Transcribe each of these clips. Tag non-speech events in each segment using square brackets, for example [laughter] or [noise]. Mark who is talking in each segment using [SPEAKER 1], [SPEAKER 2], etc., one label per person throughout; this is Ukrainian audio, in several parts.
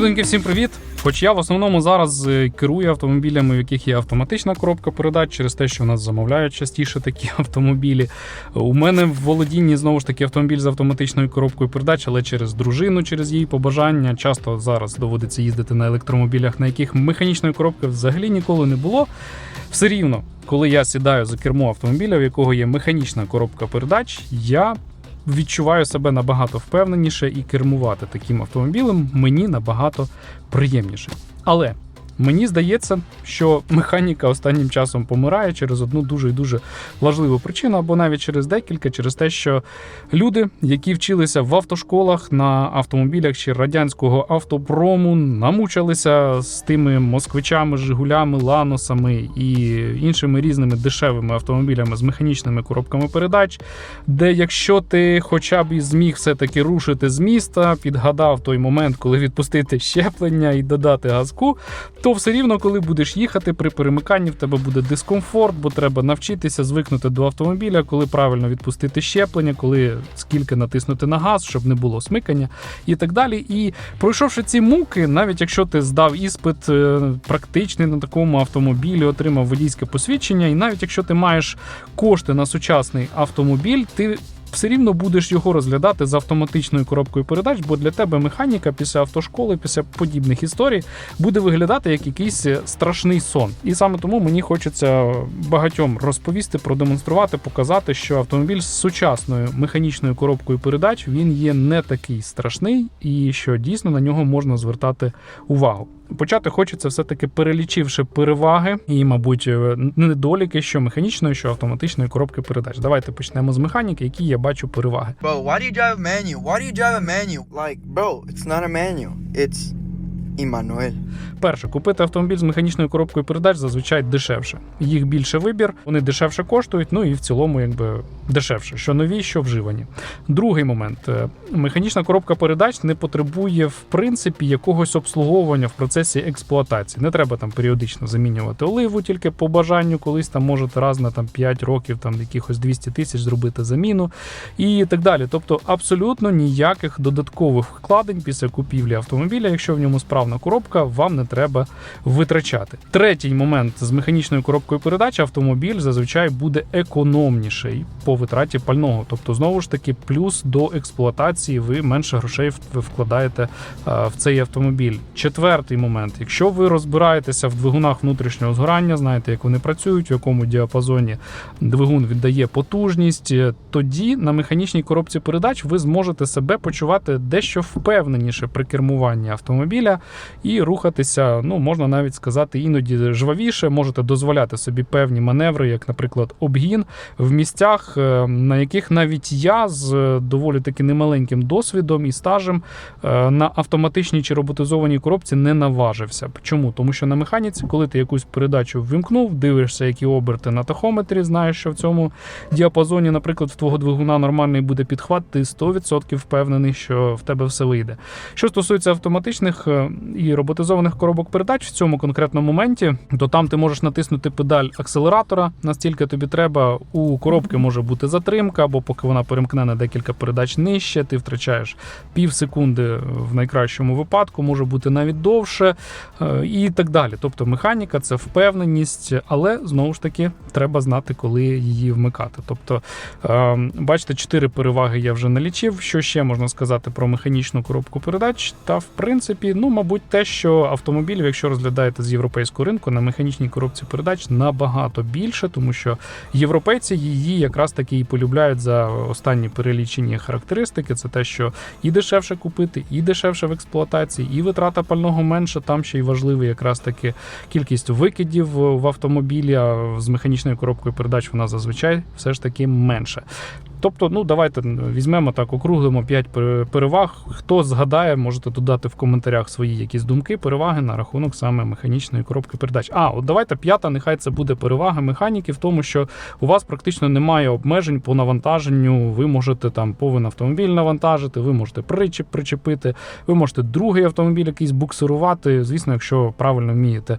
[SPEAKER 1] Людоньки, всім привіт! Хоч я в основному зараз е, керую автомобілями, в яких є автоматична коробка передач, через те, що в нас замовляють частіше такі [laughs] автомобілі. У мене в володінні знову ж таки автомобіль з автоматичною коробкою передач, але через дружину, через її побажання. Часто зараз доводиться їздити на електромобілях, на яких механічної коробки взагалі ніколи не було. Все рівно, коли я сідаю за кермо автомобіля, в якого є механічна коробка передач, я відчуваю себе набагато впевненіше і кермувати таким автомобілем мені набагато приємніше. Але мені здається, що механіка останнім часом помирає через одну дуже і дуже важливу причину, або навіть через декілька, через те, що люди, які вчилися в автошколах на автомобілях ще радянського автопрому, намучилися з тими москвичами, жигулями, ланосами і іншими різними дешевими автомобілями з механічними коробками передач, де якщо ти хоча б і зміг все-таки рушити з міста, підгадав той момент, коли відпустити щеплення і додати газку, то все рівно, коли будеш їхати при перемиканні, в тебе буде дискомфорт, бо треба навчитися звикнути до автомобіля, коли правильно відпустити щеплення, коли скільки натиснути на газ, щоб не було смикання і так далі. І пройшовши ці муки, навіть якщо ти здав іспит е, практичний на такому автомобілі, отримав водійське посвідчення, і навіть якщо ти маєш кошти на сучасний автомобіль, ти все рівно будеш його розглядати з автоматичною коробкою передач, бо для тебе механіка після автошколи, після подібних історій буде виглядати як якийсь страшний сон. І саме тому мені хочеться багатьом розповісти, продемонструвати, показати, що автомобіль з сучасною механічною коробкою передач він є не такий страшний, і що дійсно на нього можна звертати увагу. Почати хочеться все-таки перелічивши переваги і, мабуть, е, недоліки, що механічної, що автоматичної коробки передач. Давайте почнемо з механіки, які я бачу переваги.
[SPEAKER 2] Bro, why do you drive a manual? Why do you drive a manual? Like, bro, it's not a manual. It's Emmanuel.
[SPEAKER 1] Перше, купити автомобіль з механічною коробкою передач зазвичай дешевше. Їх більше вибір, вони дешевше коштують, ну і в цілому, якби дешевше, що нові, що вживані. Другий момент: Е, механічна коробка передач не потребує в принципі якогось обслуговування в процесі експлуатації. Не треба там періодично замінювати оливу, тільки по бажанню, колись там можете раз на там 5 років, там якихось 200 тисяч зробити заміну і так далі. Тобто абсолютно ніяких додаткових вкладень після купівлі автомобіля, якщо в ньому справна коробка, вам не треба витрачати. Третій момент з механічною коробкою передач автомобіль зазвичай буде економніший по витраті пального. Тобто, знову ж таки, плюс до експлуатації ви менше грошей вкладаєте в цей автомобіль. Четвертий момент: якщо ви розбираєтеся в двигунах внутрішнього згорання, знаєте, як вони працюють, в якому діапазоні двигун віддає потужність, е, тоді на механічній коробці передач ви зможете себе почувати дещо впевненіше при кермуванні автомобіля і рухатися, ну можна навіть сказати, іноді жвавіше, можете дозволяти собі певні маневри, як, наприклад, обгін в місцях, е, на яких навіть я з е, доволі таки немаленьким досвідом і стажем е, на автоматичній чи роботизованій коробці не наважився. Чому? Тому що на механіці, коли ти якусь передачу ввімкнув, дивишся, які оберти на тахометрі, знаєш, що в цьому діапазоні, наприклад, в твого двигуна нормальний буде підхват, ти 100% впевнений, що в тебе все вийде. Що стосується автоматичних і роботизованих коробок передач в цьому конкретному моменті, то там ти можеш натиснути педаль акселератора, настільки тобі треба. У коробки може бути затримка, або поки вона перемкне на декілька передач нижче, ти втрачаєш пів секунди в найкращому випадку, може бути навіть довше е, і так далі. Тобто механіка це впевненість, але знову ж таки треба знати, коли її вмикати. Тобто, е, бачите, чотири переваги я вже налічив. Що ще можна сказати про механічну коробку передач? Та в принципі, ну мабуть, те, що автомобілів, якщо розглядаєте з європейського ринку, на механічній коробці передач набагато більше, тому що європейці її якраз таки і полюбляють за останні перелічені характеристики. Це те, що і дешевше купити, і дешевше в експлуатації, і витрата пального менше. Там ще й важливий якраз таки кількість викидів в автомобілі. А з механічною коробкою передач вона зазвичай все ж таки менше. Тобто, ну давайте візьмемо так, округлимо 5 переваг. Хто згадає, можете додати в коментарях свої якісь думки, переваги на рахунок саме механічної коробки передач. А, от давайте п'ята, нехай це буде перевага механіки в тому, що у вас практично немає обмежень по навантаженню. Ви можете там повен автомобіль навантажити, ви можете причіп причепити, ви можете другий автомобіль якийсь буксирувати. Звісно, якщо правильно вмієте е,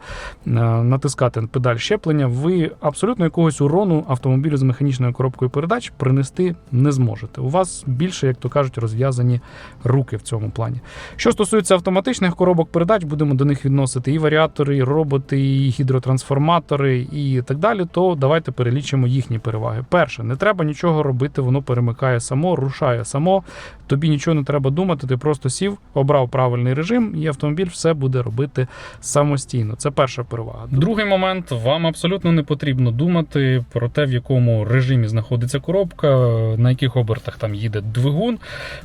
[SPEAKER 1] натискати педаль щеплення, ви абсолютно якогось урону автомобілю з механічною коробкою передач принести не зможете. У вас більше, як то кажуть, розв'язані руки в цьому плані. Що стосується автоматичних коробок передач, будемо до них відносити і варіатори, і роботи, і гідротрансформатори, і так далі. То давайте перелічимо їхні переваги. Перше, не треба нічого робити, воно перемикає само, рушає само. Тобі нічого не треба думати, ти просто сів, обрав правильний режим, і автомобіль все буде робити самостійно. Це перша перевага. Другий момент: вам абсолютно не потрібно думати про те, в якому режимі знаходиться коробка, на яких обертах там їде двигун.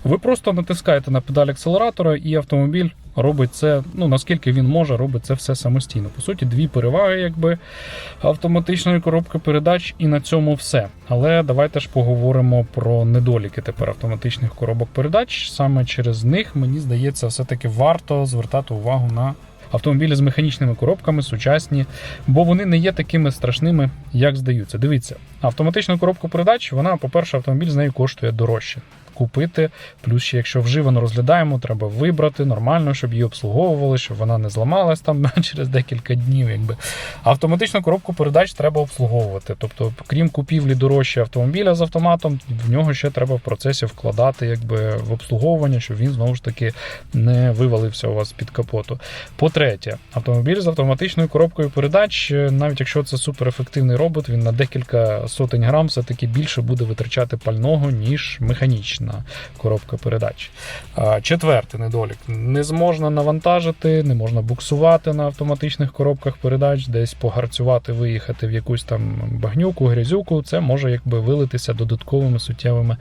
[SPEAKER 1] Ви просто натискаєте на педаль акселератора, і автомобіль робить це, ну наскільки він може, робить це все самостійно. По суті, дві переваги, якби автоматичної коробки передач, і на цьому все. Але давайте ж поговоримо про недоліки тепер автоматичних коробок передач. Саме через них мені здається, все-таки варто звертати увагу на. Автомобілі з механічними коробками сучасні, бо вони не є такими страшними, як здаються. Дивіться, автоматична коробка передач, вона, по-перше, автомобіль з нею коштує дорожче. Купити, плюс ще якщо вживано розглядаємо, треба вибрати нормально, щоб її обслуговували, щоб вона не зламалась там [laughs] через декілька днів. Якби автоматичну коробку передач треба обслуговувати. Тобто, крім купівлі дорожче автомобіля з автоматом, в нього ще треба в процесі вкладати якби в обслуговування, щоб він знову ж таки не вивалився у вас під капоту. По-третє, автомобіль з автоматичною коробкою передач, е, навіть якщо це суперефективний робот, він на декілька сотень грам все-таки більше буде витрачати пального, ніж механічна коробка передач. Четвертий недолік: не зможна навантажити, не можна буксувати на автоматичних коробках передач, десь погарцювати, виїхати в якусь там багнюку, грязюку. Це може якби вилитися додатковими суттєвими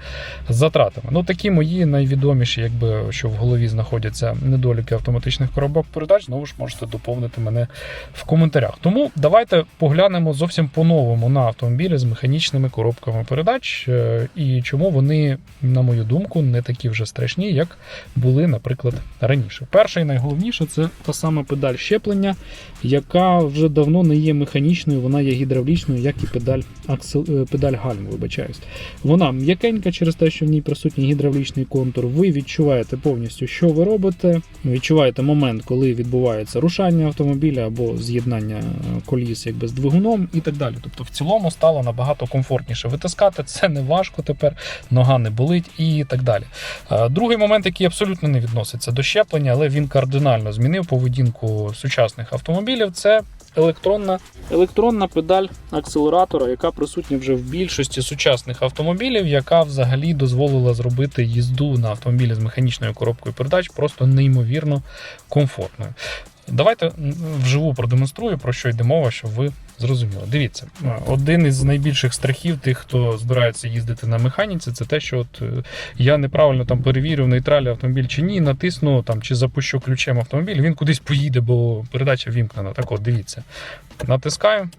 [SPEAKER 1] затратами. Ну такі мої найвідоміші, якби що в голові знаходяться недоліки автоматичних коробок передач. Знову ж можете доповнити мене в коментарях. Тому давайте поглянемо зовсім по-новому на автомобілі з механічними коробками передач е, і чому вони, на мою думку, не такі вже страшні, як були, наприклад, раніше. Перше і найголовніше це та сама педаль щеплення, яка вже давно не є механічною, вона є гідравлічною, як і педаль аксел, е, педаль гальм, вибачаюсь. Вона м'якенька через те, що в ній присутній гідравлічний контур. Ви відчуваєте повністю, що ви робите. Відчуваєте момент, коли відбувається рушання автомобіля або з'єднання е, коліс якби з двигуном і так далі. Тобто, в цілому стало набагато комфортніше витискати. Це не важко тепер, нога не болить і так далі. Е, Другий момент, який абсолютно не відноситься до щеплення, але він кардинально змінив поведінку сучасних автомобілів. Це електронна електронна педаль акселератора, яка присутня вже в більшості сучасних автомобілів, яка взагалі дозволила зробити їзду на автомобілі з механічною коробкою передач просто неймовірно комфортною. Давайте вживу продемонструю, про що йде мова, щоб ви зрозуміли. Дивіться, один із найбільших страхів тих, хто збирається їздити на механіці, це те, що от е, я неправильно там перевірив нейтралі автомобіль чи ні, натисну там чи запущу ключем автомобіль, він кудись поїде, бо передача вімкнена. Так от, дивіться. Натискаю.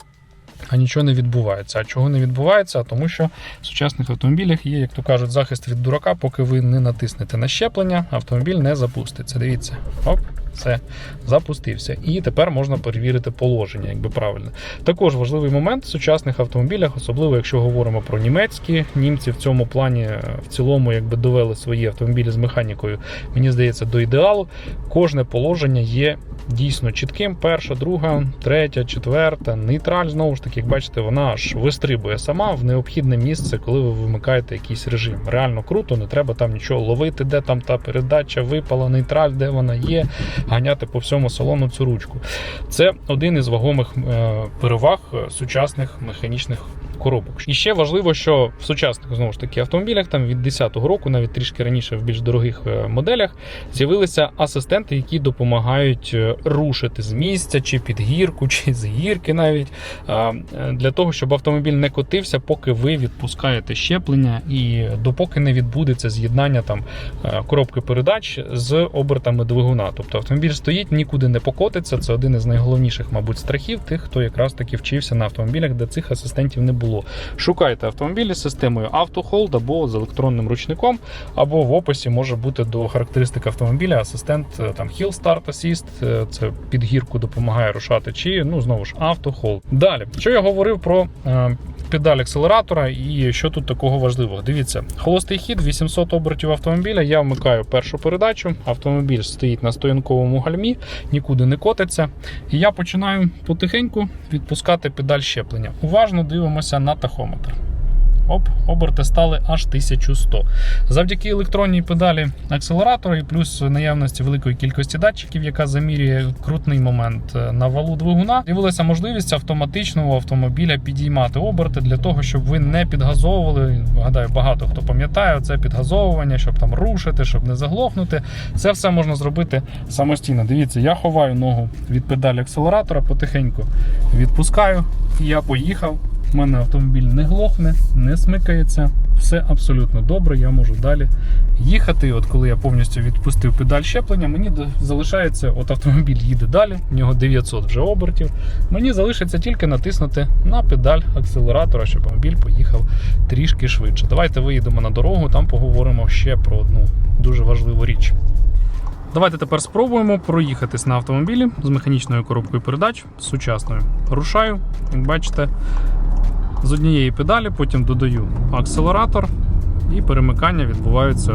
[SPEAKER 1] А нічого не відбувається. А чого не відбувається? Тому що в сучасних автомобілях є, як то кажуть, захист від дурака, поки ви не натиснете на щеплення, автомобіль не запуститься. Дивіться, оп, все, запустився. І тепер можна перевірити положення, якби правильно. Також важливий момент в сучасних автомобілях, особливо якщо говоримо про німецькі. Німці в цьому плані е, в цілому якби довели свої автомобілі з механікою, мені здається, до ідеалу. Кожне положення є дійсно чітким. Перша, друга, третя, четверта, нейтраль, знову ж таки, як бачите, вона аж вистрибує сама в необхідне місце, коли ви вимикаєте якийсь режим. Реально круто, не треба там нічого ловити, де там та передача випала, нейтраль, де вона є, ганяти по всьому салону цю ручку. Це один із вагомих е, переваг е, сучасних механічних коробок. І ще важливо, що в сучасних знову ж таки автомобілях, там від 10-го року, навіть трішки раніше в більш дорогих е, моделях, з'явилися асистенти, які допомагають е, рушити з місця, чи під гірку, [laughs] чи з гірки навіть е, для того, щоб автомобіль не котився, поки ви відпускаєте щеплення, і допоки не відбудеться з'єднання там коробки передач з обертами двигуна. Тобто автомобіль стоїть, нікуди не покотиться. Це один із найголовніших, мабуть, страхів тих, хто якраз таки вчився на автомобілях, де цих асистентів не було. Шукайте автомобілі з системою автохолд або з електронним ручником, або в описі може бути до характеристик автомобіля асистент е, там Hill Start Assist, е, це під гірку допомагає рушати, чи ну знову ж автохолд. Далі, що я говорив про е, педаль акселератора і що тут такого важливого. Дивіться, холостий хід, 800 обертів автомобіля. Я вмикаю першу передачу. Автомобіль стоїть на стоянковому гальмі, нікуди не котиться. І я починаю потихеньку відпускати педаль щеплення. Уважно дивимося на тахометр. Оп, оберти стали аж 1100. Завдяки електронній педалі акселератора і плюс наявності великої кількості датчиків, яка замірює крутний момент е, на валу двигуна, з'явилася можливість автоматично у автомобіля підіймати оберти для того, щоб ви не підгазовували. Гадаю, багато хто пам'ятає це підгазовування, щоб там рушити, щоб не заглохнути. Це все можна зробити самостійно. Дивіться, я ховаю ногу від педалі акселератора, потихеньку відпускаю, і я поїхав. У мене автомобіль не глохне, не смикається. Все абсолютно добре, я можу далі їхати. От коли я повністю відпустив педаль щеплення, мені залишається, от автомобіль їде далі, в нього 900 вже обертів. Мені залишиться тільки натиснути на педаль акселератора, щоб автомобіль поїхав трішки швидше. Давайте виїдемо на дорогу, там поговоримо ще про одну дуже важливу річ. Давайте тепер спробуємо проїхатись на автомобілі з механічною коробкою передач сучасною. Рушаю, як бачите, з однієї педалі, потім додаю акселератор, і перемикання відбуваються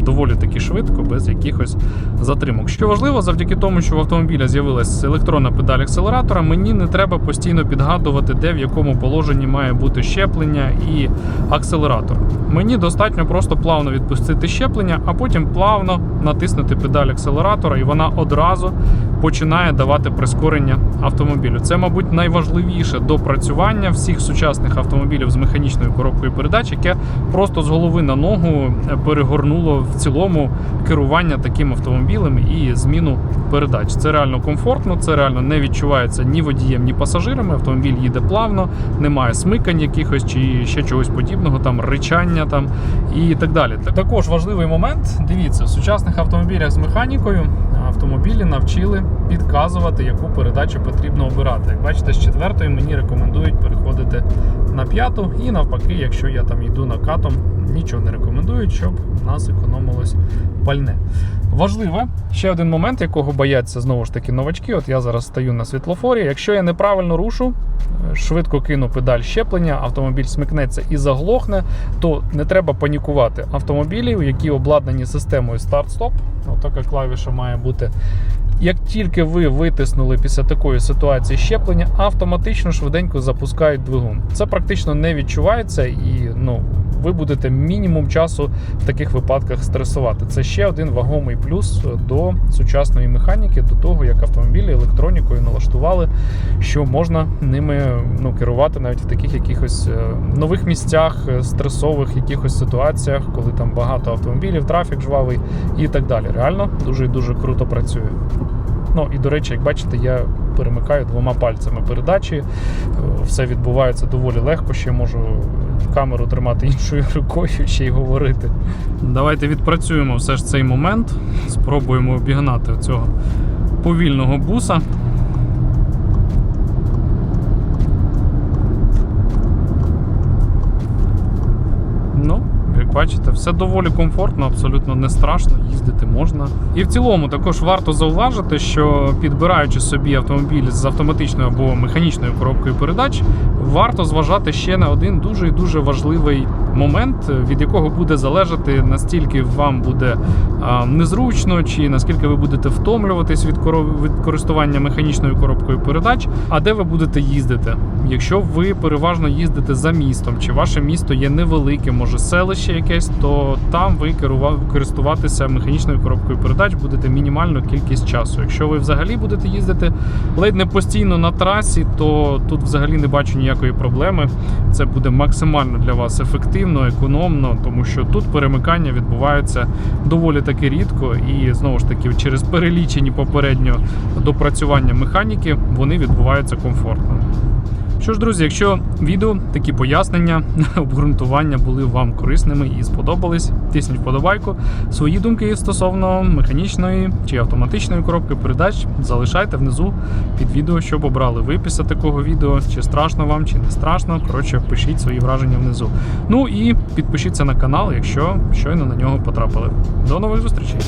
[SPEAKER 1] доволі таки швидко, без якихось затримок. Що важливо, завдяки тому, що в автомобіля з'явилася електронна педаль акселератора, мені не треба постійно підгадувати, де в якому положенні має бути щеплення і акселератор. Мені достатньо просто плавно відпустити щеплення, а потім плавно натиснути педаль акселератора, і вона одразу починає давати прискорення автомобілю. Це, мабуть, найважливіше допрацювання всіх сучасних автомобілів з механічною коробкою передач, яке просто з на ногу перегорнуло в цілому керування таким автомобілем і зміну передач. Це реально комфортно, це реально не відчувається ні водієм, ні пасажирами. Автомобіль їде плавно, немає смикань якихось чи ще чогось подібного, там ричання там і так далі. Також важливий момент. Дивіться, в сучасних автомобілях з механікою автомобілі навчили підказувати, яку передачу потрібно обирати. Як бачите, з четвертої мені рекомендують переходити на п'яту, і навпаки, якщо я там йду накатом, нічого не рекомендують, щоб у нас економилось пальне. Важливе ще один момент, якого бояться знову ж таки новачки. От я зараз стою на світлофорі. Якщо я неправильно рушу, е, швидко кину педаль щеплення, автомобіль смикнеться і заглохне, то не треба панікувати. Автомобілі, які обладнані системою старт-стоп, отака клавіша має бути. Як тільки ви витиснули після такої ситуації щеплення, автоматично швиденько запускають двигун. Це практично не відчувається, і ну ви будете мінімум часу в таких випадках стресувати. Це ще один вагомий плюс до сучасної механіки, до того як автомобілі електронікою налаштували, що можна ними ну, керувати навіть в таких якихось е, нових місцях, е, стресових якихось ситуаціях, коли там багато автомобілів, трафік жвавий і так далі. Реально дуже і дуже круто працює. Ну і до речі, як бачите, я перемикаю двома пальцями передачі. Е, Все відбувається доволі легко. Ще можу камеру тримати [laughs] іншою рукою, ще й говорити. Давайте відпрацюємо все ж цей момент. Спробуємо обігнати цього повільного буса. Ну, як бачите, все доволі комфортно, абсолютно не страшно, їздити можна. І в цілому також варто зауважити, що підбираючи собі автомобіль з автоматичною або механічною коробкою передач, варто зважати ще на один дуже і дуже важливий момент, від якого буде залежати, настільки вам буде незручно, чи наскільки ви будете втомлюватись від, користування механічною коробкою передач, а де ви будете їздити. Якщо ви переважно їздите за містом, чи ваше місто є невелике, може селище якесь, то там ви користуватися механічною коробкою передач будете мінімальну кількість часу. Якщо ви взагалі будете їздити ледь не постійно на трасі, то тут взагалі не бачу ніякої проблеми. Це буде максимально для вас ефективно, економно, тому що тут перемикання відбуваються доволі таки рідко, і знову ж таки, через перелічені попередньо допрацювання механіки, вони відбуваються комфортно. Що ж, друзі, якщо відео, такі пояснення, [laughs] обґрунтування були вам корисними і сподобались, тисніть вподобайку. Свої думки стосовно механічної чи автоматичної коробки передач залишайте внизу під відео, щоб обрали ви після такого відео, чи страшно вам, чи не страшно. Коротше, пишіть свої враження внизу. Ну і підпишіться на канал, якщо щойно на нього потрапили. До нових зустрічей!